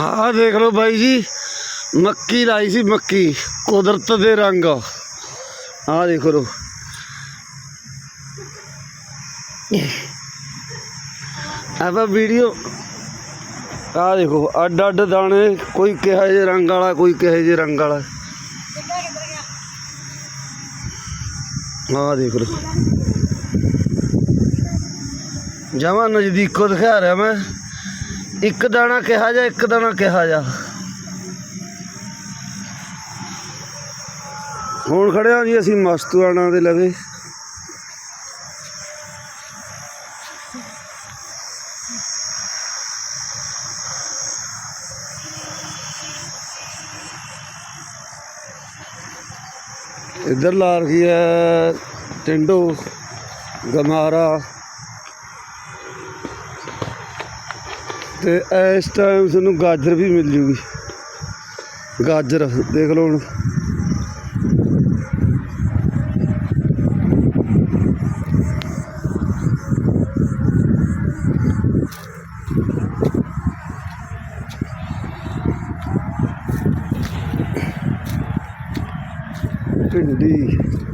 ਆਹ ਦੇਖ ਲਓ ਬਾਈ ਜੀ, ਮੱਕੀ ਲਾਈ ਸੀ ਮੱਕੀ, ਕੁਦਰਤ ਦੇ ਰੰਗ। ਆਹ ਦੇਖ ਲਓ। ਆਪਾਂ ਵੀਡੀਓ, ਆਹ ਦੇਖੋ, ਅੱਡ ਅੱਡ ਦਾਣੇ, ਕੋਈ ਕਿਹੋ ਜਿਹੇ ਰੰਗ ਵਾਲਾ, ਕੋਈ ਕਿਹੋ ਜਿਹੇ ਰੰਗ ਵਾਲਾ। ਆਹ ਦੇਖ ਲਓ। ਜਮਾ ਨਜ਼ਦੀਕੋਂ ਦਿਖਾ ਰਿਹਾ ਮੈਂ। ਇੱਕ ਦਾਣਾ ਕਿਹਾ ਜਾ, ਇੱਕ ਦਾਣਾ ਕਿਹਾ ਜਾ। ਹੁਣ ਖੜਿਆ ਜੀ, ਅਸੀਂ ਮਸਤੂਆਣਾ ਦੇ ਲਵੇ। ਇੱਧਰ ਲਾ ਰਹੀ ਹੈ ਟਿੰਡੋ, ਗਮਾਰਾ। ਤੇ ਇਸ ਟਾਈਮ ਤੁਹਾਨੂੰ ਗਾਜਰ ਵੀ ਮਿਲ ਜੂਗੀ। ਗਾਜਰ ਦੇਖ ਲਓ ਹੁਣ। ਭਿੰਡੀ।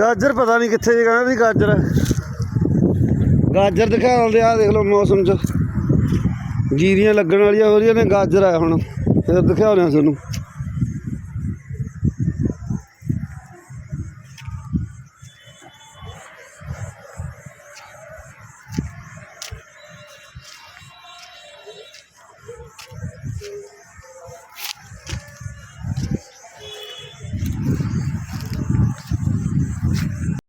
ਗਾਜਰ ਪਤਾ ਨਹੀਂ ਕਿੱਥੇ ਜੇ ਕਹਿੰਦਾ ਵੀ ਗਾਜਰ ਹੈ। ਗਾਜਰ ਦਿਖਾਉਂਦੇ ਆ ਦੇਖ ਲਓ ਮੌਸਮ 'ਚ। ਜੀਰੀਆਂ ਲੱਗਣ ਵਾਲੀਆਂ ਹੋ ਰਹੀਆਂ ਨੇ, ਗਾਜਰ ਆ ਹੁਣ। ਫਿਰ ਦਿਖਾਉਂਦੇ ਆ ਤੁਹਾਨੂੰ